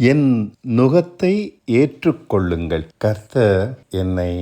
என் நுகத்தை ஏற்றுக்கொள்ளுங்கள். கர்த்தர் என்னை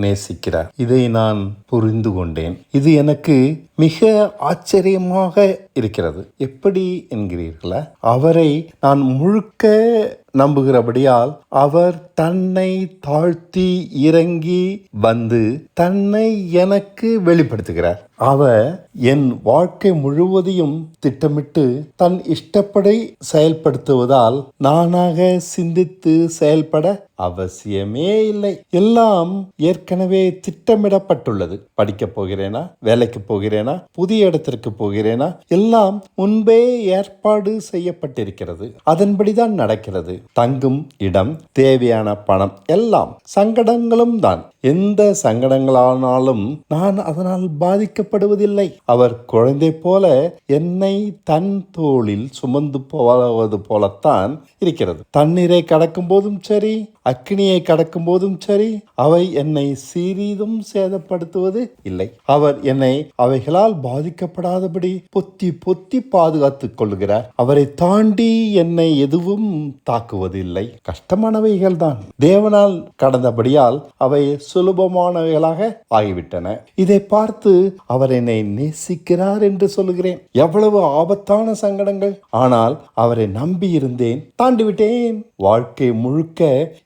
நேசிக்கிறார். இதை நான் புரிந்து கொண்டேன் இது எனக்கு மிக ஆச்சரியமாக இருக்கிறது. எப்படி என்கிறீர்களா? அவரை நான் முழுக்க நம்புகிறபடியால் அவர் தன்னை தாழ்த்தி இறங்கி வந்து தன்னை எனக்கு வெளிப்படுத்துகிறார். அவர் என் வாழ்க்கை முழுவதையும் திட்டமிட்டு தன் இஷ்டப்படி செயல்படுத்துவதால் நானாக சிந்தித்து செயல்பட அவசியமே இல்லை. எல்லாம் ஏற்கனவே திட்டமிடப்பட்டுள்ளது. படிக்கப் போகிறேனா? வேலைக்கு போகிறேனா? புதிய இடத்திற்கு போகிறேனா? எல்லாம் முன்பே ஏற்பாடு செய்யப்பட்டிருக்கிறது. அதன்படிதான் நடக்கிறது. தங்கும் இடம் தேவையான பணம் எல்லாம் சங்கடங்களும் தான். எந்த சங்கடங்களானாலும் நான் அதனால் பாதிக்கப்படுவதில்லை. அவர் குழந்தை போல என்னை தன் தோளில் சுமந்து போவது போலத்தான் இருக்கிறது. தண்ணீரை கடக்கும் போதும் சரி அக்னியை கடக்கும் போதும் சரி அவை என்னை சிறிதும் சேதப்படுத்துவது இல்லை. அவர் என்னை அவைகளால் பாதிக்கப்படாதபடி பொத்தி பொத்தி பாதுகாத்துக் கொள்கிறார் அவரை தாண்டி என்னை எதுவும் தாக்குவதில்லை. கஷ்டமானவைகள் தான் தேவனால் கடந்தபடியால் அவை சுலபமானவைகளாக ஆகிவிட்டன. இதை பார்த்து அவர் என்னை நேசிக்கிறார் என்று சொல்லுகிறேன். எவ்வளவு ஆபத்தான சங்கடங்கள். ஆனால் அவரை நம்பி இருந்தேன் தாண்டி விட்டேன் வாழ்க்கை முழுக்க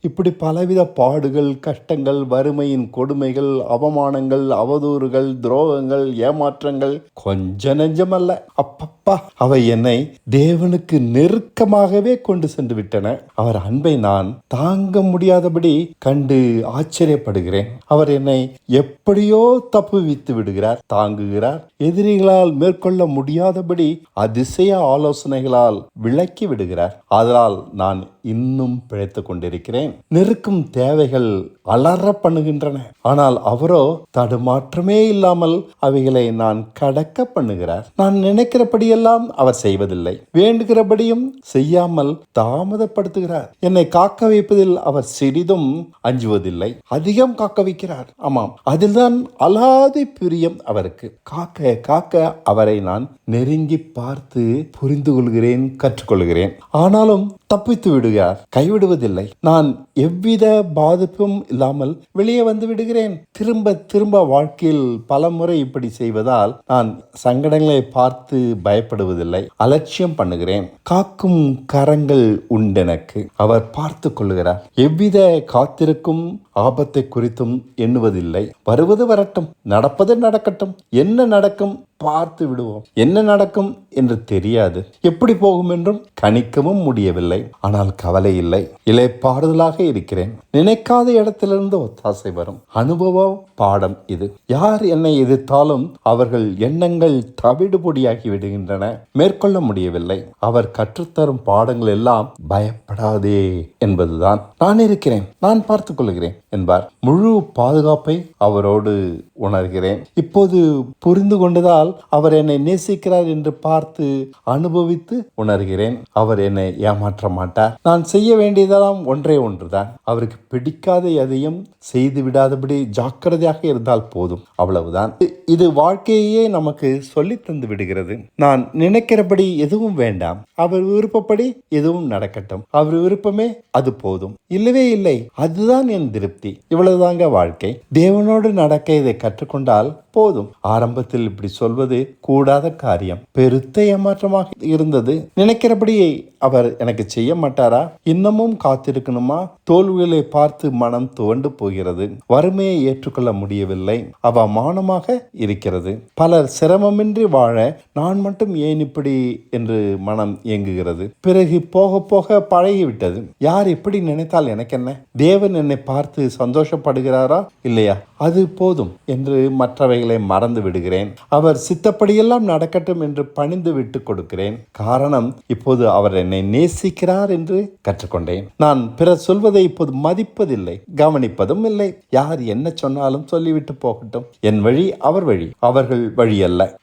இப்படி பலவித பாடுகள் கஷ்டங்கள் வறுமையின் கொடுமைகள் அவமானங்கள் அவதூறுகள் துரோகங்கள் ஏமாற்றங்கள் கொஞ்ச நெஞ்சமல்ல. அப்பப்பா அவை என்னை தேவனுக்கு நெருக்கமாகவே கொண்டு சென்று விட்டன. அவர் அன்பை நான் தாங்க முடியாதபடி கண்டு ஆச்சரியப்படுகிறேன். அவர் என்னை எப்படியோ தப்புவித்து விடுகிறார் தாங்குகிறார். எதிரிகளால் மேற்கொள்ள முடியாதபடி அதிசய ஆலோசனைகளால் விளக்கி விடுகிறார். அதனால் நான் இன்னும் பிழைத்து கொண்டிருக்கிறேன். நெருக்கும் தேவைகள் அலற பண்ணுகின்றன. ஆனால் அவரோ தடுமாற்றமே இல்லாமல் அவைகளை நான் கடக்க பண்ணுகிறார். நான் நினைக்கிறபடியெல்லாம் அவர் செய்வதில்லை. வேண்டுகிறபடியும் செய்யாமல் தாமதப்படுத்துகிறார். என்னை காக்க வைப்பதில் அவர் சிறிதும் அஞ்சுவதில்லை. அதிகம் காக்க வைக்கிறார். ஆமாம் அதில்தான் அலாதி பிரியம் அவருக்கு. காக்க காக்க அவரை நான் நெருங்கி பார்த்து புரிந்து கொள்கிறேன் கற்றுக்கொள்கிறேன். ஆனாலும் தப்பித்து விடுகிறார். கைவிடுவதில்லை. நான் எவ்வித பாதிப்பும் இல்லாமல் வெளியே வந்து விடுகிறேன். திரும்ப திரும்ப வாழ்க்கையில் பல முறை இப்படி செய்வதால் நான் சங்கடங்களை பார்த்து பயப்படுவதில்லை. அலட்சியம் பண்ணுகிறேன். காக்கும் கரங்கள் உண்டெனக்கு. அவர் பார்த்து கொள்கிறார் எவ்வித காத்திருக்கும் ஆபத்தை குறித்தும் எண்ணுவதில்லை. வருவது வரட்டும் நடப்பது நடக்கட்டும். என்ன நடக்கும் பார்த்து விடுவோம். என்ன நடக்கும் என்று தெரியாது. எப்படி போகும் என்றும் கணிக்கவும் முடியவில்லை. ஆனால் கவலை இல்லை. இலைப்பாறுதலாக இருக்கிறேன். நினைக்காத இடத்திலிருந்து ஒத்தாசை வரும். அனுபவ பாடம் இது. யார் என்னை எதிர்த்தாலும் அவர்கள் எண்ணங்கள் தவிடுபொடியாகி விடுகின்றன. மேற்கொள்ள முடியவில்லை. அவர் கற்றுத்தரும் பாடங்கள் எல்லாம் பயப்படாதே என்பதுதான். நான் இருக்கிறேன். நான் பார்த்துக் கொள்கிறேன். என்பார். முழு பாதுகாப்பை அவரோடு உணர்கிறேன். இப்போது புரிந்து கொண்டதால் அவர் என்னை நேசிக்கிறார் என்று பார்த்து அனுபவித்து உணர்கிறேன். அவர் என்னை ஏமாற்ற மாட்டார். நான் செய்ய வேண்டியதெல்லாம் ஒன்றே ஒன்றுதான். அவருக்கு பிடிக்காத எதையும் செய்து விடாதபடி ஜாக்கிரதையாக இருந்தால் போதும். அவ்வளவுதான். இது வாழ்க்கையே நமக்கு சொல்லி தந்து விடுகிறது. நான் நினைக்கிறபடி எதுவும் வேண்டாம். அவர் விருப்பப்படி எதுவும் நடக்கட்டும். அவர் விருப்பமே அது போதும். இல்லவே இல்லை. அதுதான் என் திருப்தி இவ்வளவுதாங்க வாழ்க்கை. தேவனோடு நடக்க இதை கற்றுக்கொண்டால் போதும். ஆரம்பத்தில் இப்படி சொல்வது கூடாத காரியம். பெருத்த ஏமாற்றமாக இருந்தது. நினைக்கிறபடி அவர் எனக்கு செய்ய மாட்டாரா? இன்னமும் காத்திருக்கணுமா? தோல்விகளை பார்த்து மனம் துவண்டு போகிறது. வறுமையை ஏற்றுக்கொள்ள முடியவில்லை. அவமானமாக இருக்கிறது. பலர் சிரமமின்றி வாழ நான் மட்டும் ஏன் இப்படி என்று மனம் இயங்குகிறது பிறகு போக போக பழகிவிட்டது. யார் எப்படி நினைத்தால் எனக்கு என்ன தேவன் என்னை பார்த்து சந்தோஷப்படுகிறாரா இல்லையா? அது போதும் என்று மற்றவைகளை மறந்து விடுகிறேன். அவர் சித்தப்படியெல்லாம் நடக்கட்டும் என்று பணிந்து விட்டு கொடுக்கிறேன். காரணம் இப்போது அவர் என்னை நேசிக்கிறார் என்று கற்றுக்கொண்டேன். நான் பிறர் சொல்வதை இப்போது மதிப்பதில்லை கவனிப்பதும் இல்லை. யார் என்ன சொன்னாலும் சொல்லிவிட்டு போகட்டும். என் வழி அவர் வழி அவர்கள் வழி அல்ல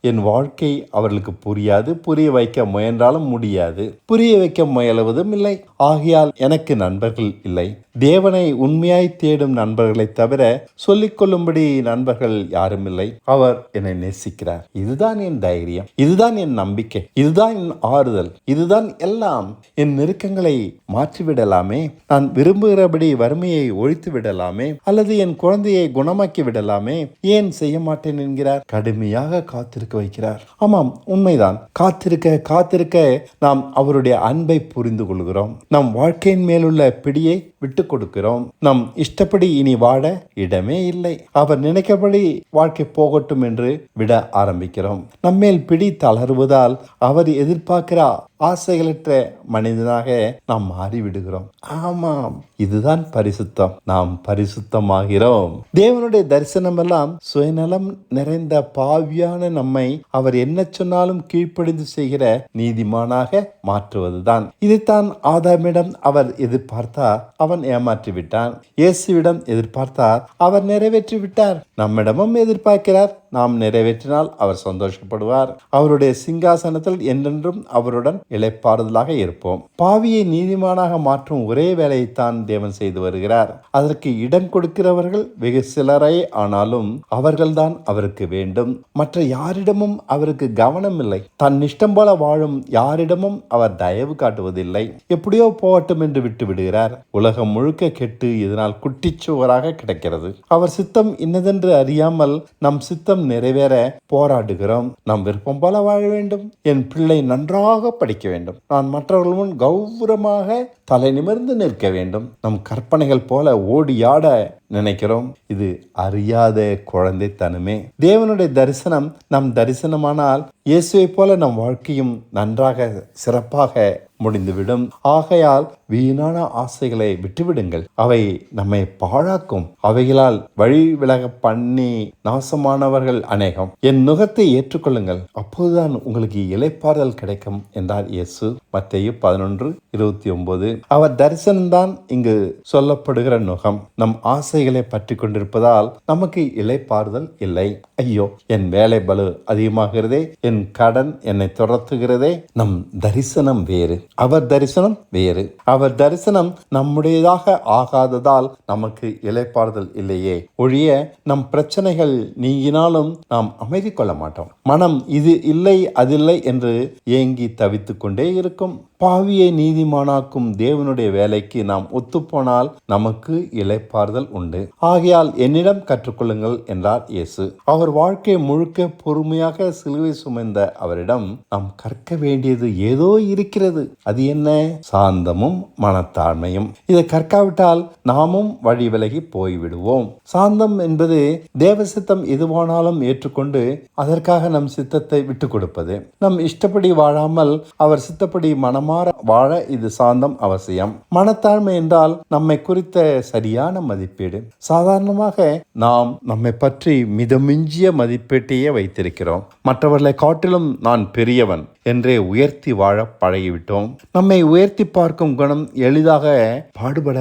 என் வாழ்க்கை அவர்களுக்கு புரியாது புரிய வைக்க முயன்றாலும் முடியாது. புரிய வைக்க முயலுவதும் இல்லை. ஆகையால் எனக்கு நண்பர்கள் இல்லை. தேவனை உண்மையாய் தேடும் நண்பர்களை தவிர சொல்லிக்கொள்ளும்படி நண்பர்கள் யாரும் இல்லை. அவர் என்னை நேசிக்கிறார். இதுதான் என் தைரியம். இதுதான் என் நம்பிக்கை. இதுதான் என் ஆறுதல். இதுதான் எல்லாம். என் நெருக்கங்களை மாற்றிவிடலாமே. நான் விரும்புகிறபடி வறுமையை ஒழித்து விடலாமே. அல்லது என் குழந்தையை குணமாக்கி விடலாமே. ஏன் செய்ய மாட்டேன் என்கிறார். கடுமையாக காத்திருக்க வைக்கிறார். ஆமாம் உண்மைதான். காத்திருக்க காத்திருக்க நாம் அவருடைய அன்பை புரிந்து கொள்கிறோம். நம் வாழ்க்கையின் மேலுள்ள பிடியை விட்டு கொடுக்கிறோம். நம் இஷ்டப்படி இனி வாழ இடமே இல்லை. அவர் நினைக்கபடி வாழ்க்கை போகட்டும் என்று விட ஆரம்பிக்கிறோம். நம்மேல் பிடி தளர்வதால் அவர் எதிர்பார்க்கிற ஆசைகளற்ற மனிதனாக நாம் மாறிவிடுகிறோம். ஆமாம் இதுதான் பரிசுத்தம். நாம் பரிசுத்தமாகிறோம். தேவனுடைய தரிசனம் எல்லாம் சுயநலம் நிறைந்த பாவியான நம்மை அவர் என்ன சொன்னாலும் கீழ்ப்படிந்து செய்கிற நீதிமானாக மாற்றுவதுதான். இதைத்தான் ஆதாமிடம் அவர் எதிர்பார்த்தார் அவன் ஏமாற்றி விட்டான் இயேசுவிடம் எதிர்பார்த்தார் அவர் நிறைவேற்றி விட்டார் நம்மிடமும் எதிர்பார்க்கிறார். நாம் நிறைவேற்றினால் அவர் சந்தோஷப்படுவார். அவருடைய சிங்காசனத்தில் என்றென்றும் அவருடன் இழைப்பாறுதலாக இருப்போம். பாவியை நீதிமானாக மாற்றும் ஒரே வேலையைத்தான் தேவன் செய்து வருகிறார். அதற்கு இடம் கொடுக்கிறவர்கள் வெகு சிலரே ஆனாலும் அவர்கள்தான் அவருக்கு வேண்டும். மற்ற யாரிடமும் அவருக்கு கவனம் இல்லை தன் இஷ்டம் போல வாழும் யாரிடமும் அவர் தயவு காட்டுவதில்லை. எப்படியோ போகட்டும் என்று விட்டு விடுகிறார். உலகம் முழுக்க கெட்டு இதனால் குட்டிச்சுவராக கிடைக்கிறது. அவர் சித்தம் இன்னதென்று அறியாமல் நம் சித்தம் நிறைவேற போராடுகிறோம். நம் விருப்பம் போல வாழ வேண்டும். என் பிள்ளை நன்றாக படிக்க வேண்டும். நான் மற்றவர்கள் முன் கௌரவமாக தலை நிமிர்ந்து நிற்க வேண்டும். நம் கற்பனைகள் போல ஓடியாட நினைக்கிறோம். இது அறியாத குழந்தைத்தனமே. தேவனுடைய தரிசனம் நம் தரிசனமானால் இயேசுவை போல நம் வாழ்க்கையும் நன்றாக சிறப்பாக முடிந்துவிடும். ஆகையால் வீணான ஆசைகளை விட்டுவிடுங்கள். அவை நம்மை பாழாக்கும். அவைகளால் வழி விலக பண்ணி நாசமானவர்கள் அநேகம். என் நுகத்தை ஏற்றுக்கொள்ளுங்கள். அப்போதுதான் உங்களுக்கு இலைப்பாறுதல் கிடைக்கும் என்றார் இயேசு. மத்தேயு பதினொன்று இருபத்தி ஒன்பது. அவர் தரிசனம்தான் இங்கு சொல்லப்படுகிற நுகம். நம் ஆசைகளை பற்றி கொண்டிருப்பதால் நமக்கு இலைப்பாறுதல் இல்லை. ஐயோ என் வேலை பலு அதிகமாகிறதே என் கடன் என்னை துரத்துகிறதே. நம் தரிசனம் வேறு. அவர் தரிசனம் வேறு. அவர் தரிசனம் நம்முடையதாக ஆகாததால் நமக்கு இலைப்பாறுதல் இல்லையே. ஒழிய நம் பிரச்சனைகள் நீங்கினாலும் நாம் அமைதி கொள்ள மாட்டோம். மனம் இது இல்லை அதில்லை என்று ஏங்கி தவித்துக்கொண்டே இருக்கும். பாவியை நீதிமானாக்கும் தேவனுடைய வேலைக்கு நாம் ஒத்துப்போனால் நமக்கு இலைப்பாறுதல் உண்டு. ஆகையால் என்னிடம் கற்றுக்கொள்ளுங்கள் என்றார் இயேசு. அவர் வாழ்க்கை முழுக்க பொறுமையாக சிலுவை சுமந்த அவரிடம் நாம் கற்க வேண்டியது ஏதோ இருக்கிறது. அது என்ன? சாந்தமும் மனத்தாழ்மையும். இதை கற்காவிட்டால் நாமும் வழி விலகி போய்விடுவோம். சாந்தம் என்பது தேவ சித்தம் எதுவானாலும் ஏற்றுக்கொண்டு அதற்காக நம் சித்தத்தை விட்டு கொடுப்பது. நம் இஷ்டப்படி வாழாமல் அவர் சித்தப்படி மனமாற வாழ இது சாந்தம் அவசியம். மனத்தாழ்மை என்றால் நம்மை குறித்த சரியான மதிப்பீடு. சாதாரணமாக நாம் நம்மை பற்றி மிதமிஞ்சிய மதிப்பீட்டையே வைத்திருக்கிறோம். மற்றவர்களை காட்டிலும் நான் பெரியவன் என்றே உயர்த்தி வாழ பழகிவிட்டோம். நம்மை உயர்த்தி பார்க்கும் குணம் எளிதாக பாடுபட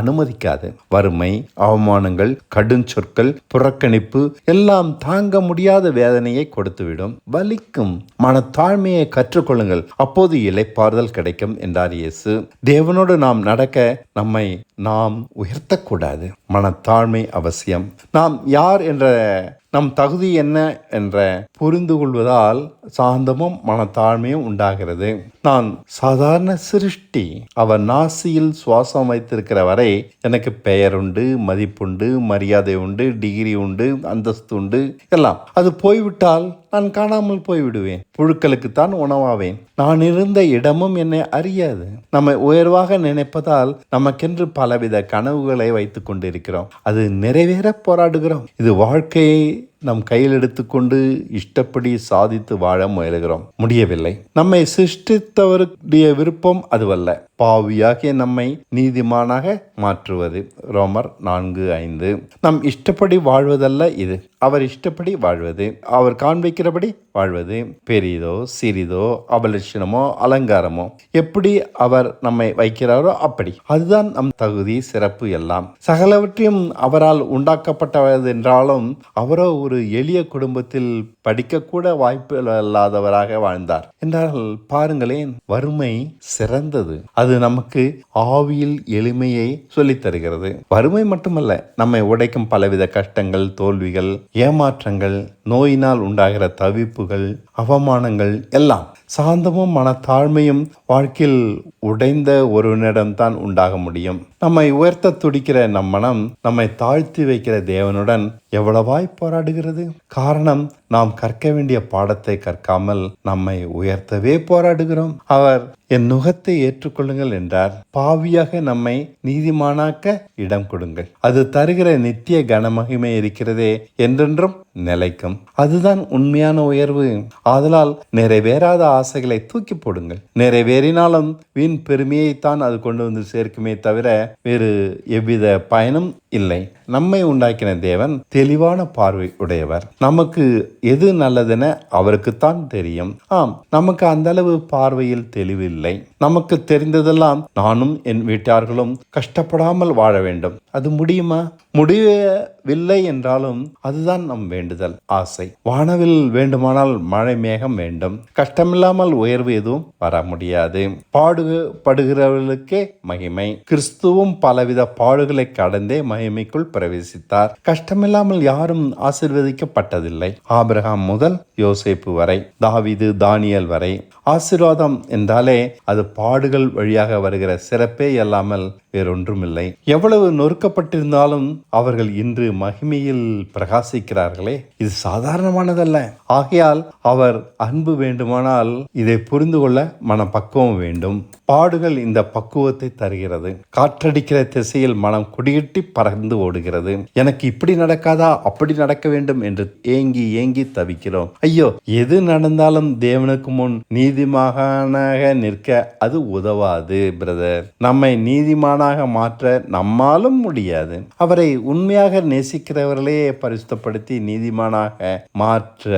அனுமதிக்காது. வறுமை அவமானங்கள் கடும் சொற்கள் புறக்கணிப்பு எல்லாம் தாங்க முடியாத வேதனையை கொடுத்துவிடும். வலிக்கும் மனத்தாழ்மையை கற்றுக்கொள்ளுங்கள். அப்போது இலைப்பாறுதல் கிடைக்கும் என்றார் இயேசு. தேவனோடு நாம் நடக்க நம்மை நாம் உயர்த்தக்கூடாது. மனத்தாழ்மை அவசியம். நாம் யார் என்ற நம் தகுதி என்ன என்ற புரிந்து கொள்வதால் சாந்தமும் மனத்தாழ்மையும் உண்டாகிறது. நான் சாதாரண சிருஷ்டி அவர் நாசியில் சுவாசம் வைத்திருக்கிற வரை எனக்கு பெயர் உண்டு மதிப்புண்டு மரியாதை உண்டு டிகிரி உண்டு அந்தஸ்து உண்டு எல்லாம். அது போய்விட்டால் நான் காணாமல் போய்விடுவேன். புழுக்களுக்குத்தான் உணவாவேன். நான் இருந்த இடமும் என்னை அறியாது. நம்மை உயர்வாக நினைப்பதால் நமக்கென்று பலவித கனவுகளை வைத்துக் கொண்டிருக்கிறோம். அது நிறைவேற போராடுகிறோம். இது வாழ்க்கையை நம் கையில் எடுத்துக்கொண்டு இஷ்டப்படி சாதித்து வாழ முயலுகிறோம். முடியவில்லை. நம்மை சிருஷ்டித்தவருடைய விருப்பம் அதுவல்ல. பாவியாகிய நம்மை நீதிமானாக மாற்றுவது. ரோமர் நான்கு ஐந்து. நம் இஷ்டப்படி வாழ்வதல்ல இது. அவர் இஷ்டப்படி வாழ்வது. அவர் காண்பிக்கிறபடி வாழ்வது பெரிதோ சிறிதோ அபலட்சணமோ அலங்காரமோ? எப்படி அவர் நம்மை வைக்கிறாரோ அப்படி. அதுதான் நம் தகுதி சிறப்பு எல்லாம். சகலவற்றையும் அவரால் உண்டாக்கப்பட்டது என்றாலும் அவரோ ஒரு எளிய குடும்பத்தில் படிக்கக்கூட வாய்ப்பு இல்லாதவராக வாழ்ந்தார். என்றால் பாருங்களேன் வறுமை சிறந்தது. அது நமக்கு ஆவியில் எளிமையை சொல்லித் தருகிறது வறுமை மட்டுமல்ல நம்மை உடைக்கும் பலவித கஷ்டங்கள் தோல்விகள் ஏமாற்றங்கள் நோயினால் உண்டாகிற தவிப்பு இழப்புகள் அவமானங்கள் எல்லாம் சாந்தமும் மனத்தாழ்மையும் வாழ்க்கையில் உடைந்த ஒருவனிடம்தான் உண்டாக முடியும். நம்மை உயர்த்த துடிக்கிற நம் மனம் நம்மை தாழ்த்தி வைக்கிற தேவனுடன் எவ்வளவாய் போராடுகிறது? காரணம் நாம் கற்க வேண்டிய பாடத்தை கற்காமல் நம்மை உயர்த்தவே போராடுகிறோம். அவர் என் நுகத்தை ஏற்றுக்கொள்ளுங்கள் என்றார். பாவியாக நம்மை நீதிமானாக்க இடம் கொடுங்கள். அது தருகிற நித்திய கனமகிமை இருக்கிறதே என்றென்றும் நிலைக்கும். அதுதான் உண்மையான உயர்வு. ஆதலால் நிறைவேறாத ஆசைகளை தூக்கி போடுங்கள். நிறைவேறினாலும் வீண் பெருமையைத்தான் அது கொண்டு வந்து சேர்க்குமே தவிர வேறு எவ்வித பயனும் இல்லை. நம்மை உண்டாக்கின தேவன் தெளிவான பார்வை உடையவர். நமக்கு எது நல்லதென அவருக்குத்தான் தெரியும். ஆம் நமக்கு அந்த அளவு பார்வையில் தெளிவில்லை நமக்கு தெரிந்ததெல்லாம் நானும் என் வீட்டார்களும் கஷ்டப்படாமல் வாழ வேண்டும். அது முடியுமா? முடியவில்லை என்றாலும் அதுதான் நம் வேண்டும் வேண்டுதல் ஆசை. வானவில் வேண்டுமானால் மழை மேகம் வேண்டும். கஷ்டமில்லாமல் உயர்வு எதுவும் வர முடியாது. பாடுபடுகிறவர்களுக்கே மகிமை. கிறிஸ்துவும் பலவித பாடுகளை கடந்தே மகிமைக்குள் பிரவேசித்தார். கஷ்டமில்லாமல் யாரும் ஆசிர்வதிக்கப்பட்டதில்லை. ஆபிரகாம் முதல் யோசேப்பு வரை தாவிது தானியல் வரை. ஆசீர்வாதம் என்றாலே அது பாடுகள் வழியாக வருகிற சிறப்பே இல்லாமல் வேறொன்றுமில்லை. எவ்வளவு நொறுக்கப்பட்டிருந்தாலும் அவர்கள் இன்று மகிமையில் பிரகாசிக்கிறார்களே இது சாதாரணமானதல்ல. ஆகையால் அவர் அன்பு வேண்டுமானால் இதை புரிந்து கொள்ள மனப்பக்குவம் வேண்டும். பாடுகள் இந்த பக்குவத்தை தருகிறது. காற்றடிக்கிற திசையில் மனம் குடியிட்டி பறந்து ஓடுகிறது. எனக்கு இப்படி நடக்காதா? அப்படி நடக்க வேண்டும் என்று ஏங்கி ஏங்கி தவிக்கிறோம். ஐயோ எது நடந்தாலும் தேவனுக்கு முன் நீதிமகனாக நிற்க அது உதவாது பிரதர். நம்மை நீதிமானாக மாற்ற நம்மாலும் முடியாது. அவரை உண்மையாக நேசிக்கிறவர்களே பரிசுத்தப்படுத்தி நீதி நீதிமானாக மாற்ற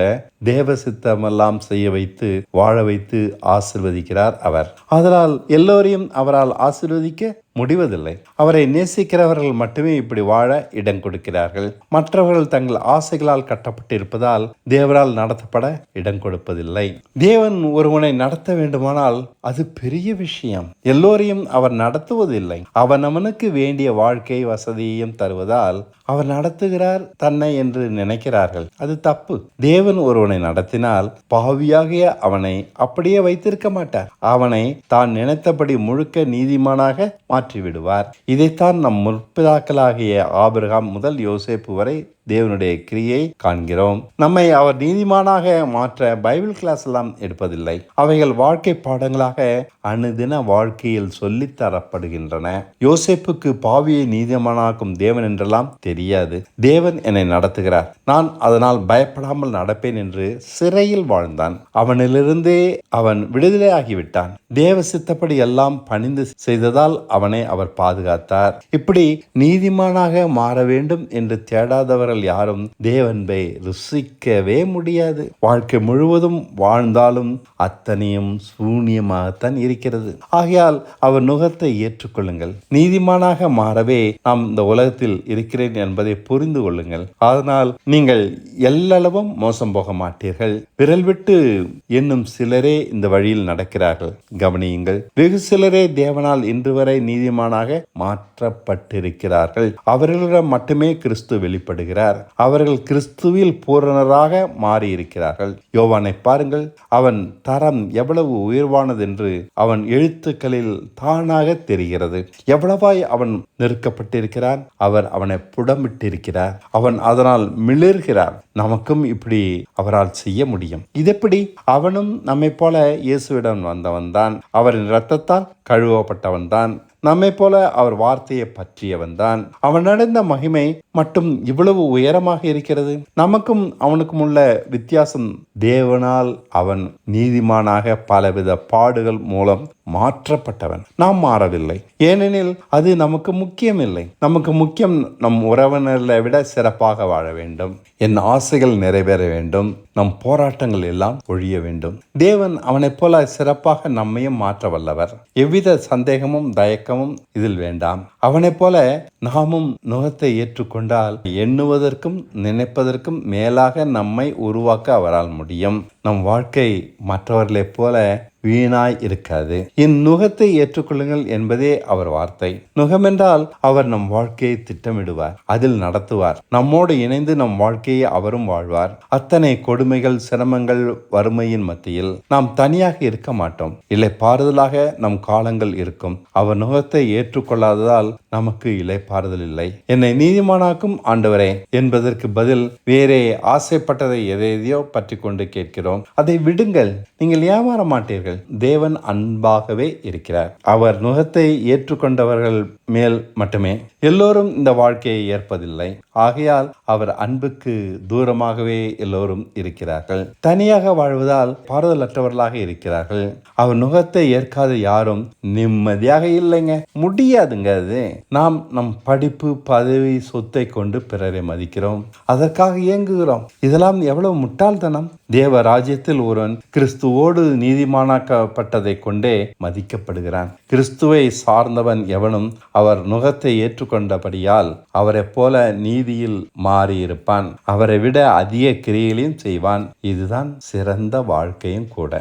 தேவ சித்தமெல்லாம் செய்ய வைத்து வாழ வைத்து ஆசிர்வதிக்கிறார் அவர். அதனால் எல்லோரையும் அவரால் ஆசிர்வதிக்க முடிவதில்லை. அவரை நேசிக்கிறவர்கள் மட்டுமே இப்படி வாழ இடம் கொடுக்கிறார்கள். மற்றவர்கள் தங்கள் ஆசைகளால் கட்டப்பட்டிருப்பதால் தேவரால் நடத்தப்பட இடம் கொடுப்பதில்லை. தேவன் ஒருவனை நடத்த வேண்டுமானால் அது பெரிய விஷயம். எல்லோரையும் அவர் நடத்துவதில்லை. அவன் அவனுக்கு வேண்டிய வாழ்க்கை வசதியையும் தருவதால் அவர் நடத்துகிறார் தன்னை என்று நினைக்கிறார்கள். அது தப்பு. தேவன் ஒருவனை நடத்தினால் பாவியாகிய அவனை அப்படியே வைத்திருக்க மாட்டார். அவனை தான் நினைத்தபடி முழுக்க நீதிமானாக மாற்ற விடுவார் இதைத்தான் நம் முற்பிதாக்களாகிய ஆபிரகாம் முதல் யோசேப்பு வரை தேவனுடைய கிரியை காண்கிறோம். நம்மை அவர் நீதிமானாக மாற்ற பைபிள் கிளாஸ் எல்லாம் எடுப்பதில்லை. அவைகள் வாழ்க்கை பாடங்களாக அணுதின வாழ்க்கையில் சொல்லி தரப்படுகின்றன. யோசேப்புக்கு பாவியை நீதிமானாக்கும் தேவன் என்றெல்லாம் தெரியாது. தேவன் என்னை நடத்துகிறார். நான் அதனால் பயப்படாமல் நடப்பேன் என்று சிறையில் வாழ்ந்தான். அவனிலிருந்தே அவன் விடுதலை ஆகிவிட்டான் தேவ சித்தப்படி எல்லாம் பணிந்து செய்ததால் அவனை அவர் பாதுகாத்தார். இப்படி நீதிமானாக மாற வேண்டும் என்று தேடாதவர்கள் யாரும் தேவன்பை ருசிக்கவே முடியாது. வாழ்க்கை முழுவதும் வாழ்ந்தாலும் அத்தனையும் சூன்யமாகத்தான் இருக்கிறது. ஆகையால் அவர் நுகத்தை ஏற்றுக்கொள்ளுங்கள். நீதிமானாக மாறவே நாம் இந்த உலகத்தில் இருக்கிறேன் என்பதை புரிந்து கொள்ளுங்கள். அதனால் நீங்கள் எல்லளவும் மோசம் போக மாட்டீர்கள். விரல் விட்டு என்னும் சிலரே இந்த வழியில் நடக்கிறார்கள். கவனியுங்கள். வெகு சிலரே தேவனால் இன்று வரை நீதிமானாக மாற்றப்பட்டிருக்கிறார்கள். அவர்களிடம் மட்டுமே கிறிஸ்து வெளிப்படுகிறார். அவர்கள் கிறிஸ்துவில் பூரணராக மாறியிருக்கிறார்கள். யோவானை பாருங்கள் அவன் தரம் எவ்வளவு உயர்வானது என்று அவன் எழுத்துக்களில் தானாக தெரிகிறது. எவ்வளவாய் அவன் நெருக்கப்பட்டிருக்கிறான் அவர் அவனை புடமிட்டிருக்கிறார். அவன் அதனால் மிளர்கிறார். நமக்கும் இப்படி அவரால் செய்ய முடியும். இதெப்படி? அவனும் நம்மை போல இயேசுவிடம் வந்தவன் தான் அவரின் இரத்தத்தால் கழுவப்பட்டவன் தான் நம்மை போல அவர் வார்த்தையை பற்றியவன் தான் அவன் நடந்த மகிமை மட்டும் இவ்வளவு உயரமாக இருக்கிறது? நமக்கும் அவனுக்கும் உள்ள வித்தியாசம் தேவனால் அவன் நீதிமானாக பலவித பாடுகள் மூலம் மாற்றப்பட்டவன். நாம் மாறவில்லை. ஏனெனில் அது நமக்கு முக்கியமில்லை. நமக்கு முக்கியம் நம் உறவினர்களை விட சிறப்பாக வாழ வேண்டும். என் ஆசைகள் நிறைவேற வேண்டும். நம் போராட்டங்கள் எல்லாம் ஒழிய வேண்டும். தேவன் அவனைப் போல சிறப்பாக நம்மையும் மாற்ற வல்லவர். எவ்வித சந்தேகமும் தயக்கமும் இதில் வேண்டாம். அவனைப் போல நாமும் நுகத்தை ஏற்றுக்கொண்டால் எண்ணுவதற்கும் நினைப்பதற்கும் மேலாக நம்மை உருவாக்க அவரால் முடியும். நம் வாழ்க்கை மற்றவர்களைப் போல வீணாய் இருக்காது. என் நுகத்தை ஏற்றுக்கொள்ளுங்கள் என்பதே அவர் வார்த்தை. நுகமென்றால் அவர் நம் வாழ்க்கையை திட்டமிடுவார் அதில் நடத்துவார். நம்மோடு இணைந்து நம் வாழ்க்கையை அவரும் வாழ்வார். அத்தனை கொடுமைகள் சிரமங்கள் வறுமையின் மத்தியில் நாம் தனியாக இருக்க மாட்டோம். இல்லை பாறுதலாக நம் காலங்கள் இருக்கும். அவர் நுகத்தை ஏற்றுக்கொள்ளாததால் நமக்கு இலைப்பாறுதல் இல்லை. என்னை நீதிமானாக்கும் ஆண்டவரே என்பதற்கு பதில் வேறே ஆசைப்பட்டதை எதையோ பற்றி கொண்டு கேட்கிறோம். அதை விடுங்கள் நீங்கள் ஏமாற மாட்டீர்கள். தேவன் அன்பாகவே இருக்கிறார். அவர் நுகத்தை ஏற்றுக்கொண்டவர்கள் மேல் மட்டுமே. எல்லோரும் இந்த வாழ்க்கையை ஏற்பதில்லை. ஆகையால் அவர் அன்புக்கு தூரமாகவே எல்லோரும் இருக்கிறார்கள். தனியாக வாழ்வதால் பாறுதலற்றவர்களாக இருக்கிறார்கள். அவர் நுகத்தை ஏற்காத யாரும் நிம்மதியாக இல்லைங்க. முடியாதுங்க அது. நாம் நம் படிப்பு பதவி சொத்தை கொண்டு பிறரை மதிக்கிறோம். அதற்காக இயங்குகிறோம். இதெல்லாம் எவ்வளவு முட்டாள்தனம். தேவ ராஜ்யத்தில் ஒருவன் கிறிஸ்துவோடு நீதிமானாக்கப்பட்டதை கொண்டே மதிக்கப்படுகிறான். கிறிஸ்துவை சார்ந்தவன் எவனும் அவர் நுகத்தை ஏற்றுக்கொண்டபடியால் அவரைப் போல நீதியில் மாறியிருப்பான். அவரை விட அதிக கிரியைகளையும் செய்வான். இதுதான் சிறந்த வாழ்க்கையும் கூட.